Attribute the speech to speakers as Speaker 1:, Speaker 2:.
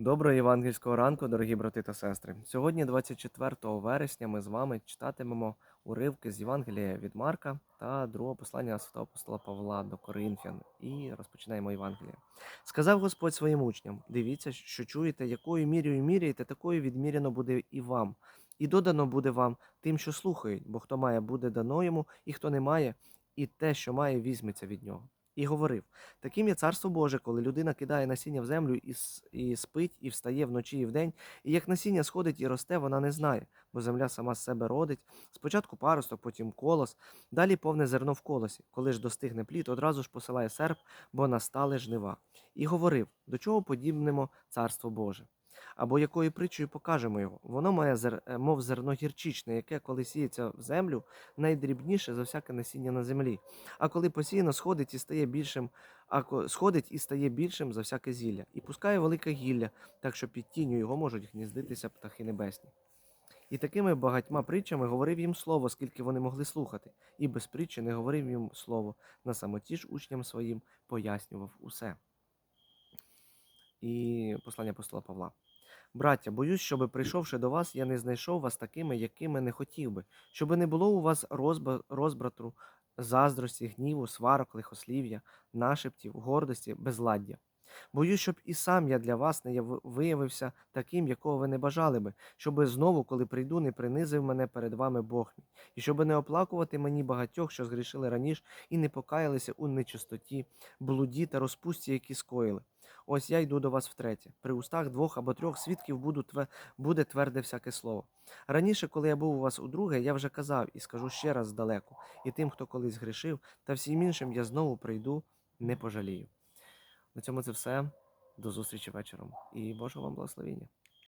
Speaker 1: Доброго євангельського ранку, дорогі брати та сестри. Сьогодні, 24 вересня, ми з вами читатимемо уривки з Євангелія від Марка та другого послання святого апостола Павла до Коринфян. І розпочинаємо Євангеліє. Сказав Господь своїм учням: дивіться, що чуєте, якою мірою міряєте, такою відміряно буде і вам. І додано буде вам тим, що слухають, бо хто має, буде дано йому, і хто не має, і те, що має, візьметься від нього. І говорив: Таким є царство Боже, коли людина кидає насіння в землю і, і спить, і встає вночі і вдень, і як насіння сходить і росте, вона не знає, бо земля сама з себе родить. Спочатку паросток, потім колос, далі повне зерно в колосі. Коли ж достигне плід, одразу ж посилає серп, бо настали жнива. І говорив: до чого подібнемо царство Боже? Або якою притчею покажемо його? Воно має зер... е, мов зерно гірчичне, яке, коли сіється в землю, найдрібніше за всяке насіння на землі. А коли посіяно сходить і стає більшим, а сходить і стає більшим за всяке зілля, і пускає велике гілля, так що під тінню його можуть гніздитися птахи небесні. І такими багатьма притчами говорив їм слово, скільки вони могли слухати, і без притчі не говорив їм слово. На самоті ж учням своїм пояснював усе. І послання апостола Павла. Браття, боюсь, щоби прийшовши до вас, я не знайшов вас такими, якими не хотів би, щоби не було у вас розбрату, заздрості, гніву, сварок, лихослів'я, нашептів, гордості, безладдя. Боюсь, щоб і сам я для вас не виявився таким, якого ви не бажали би, щоби знову, коли прийду, не принизив мене перед вами Бог мій, і щоби не оплакувати мені багатьох, що згрішили раніше, і не покаялися у нечистоті, блуді та розпусті, які скоїли. Ось я йду до вас втретє. При устах двох або трьох свідків буду тве... буде тверде всяке слово. Раніше, коли я був у вас удруге, я вже казав і скажу ще раз здалеку, і тим, хто колись грішив, та всім іншим я знову прийду, не пожалію. На цьому це все. До зустрічі вечором і Божого вам благословіння.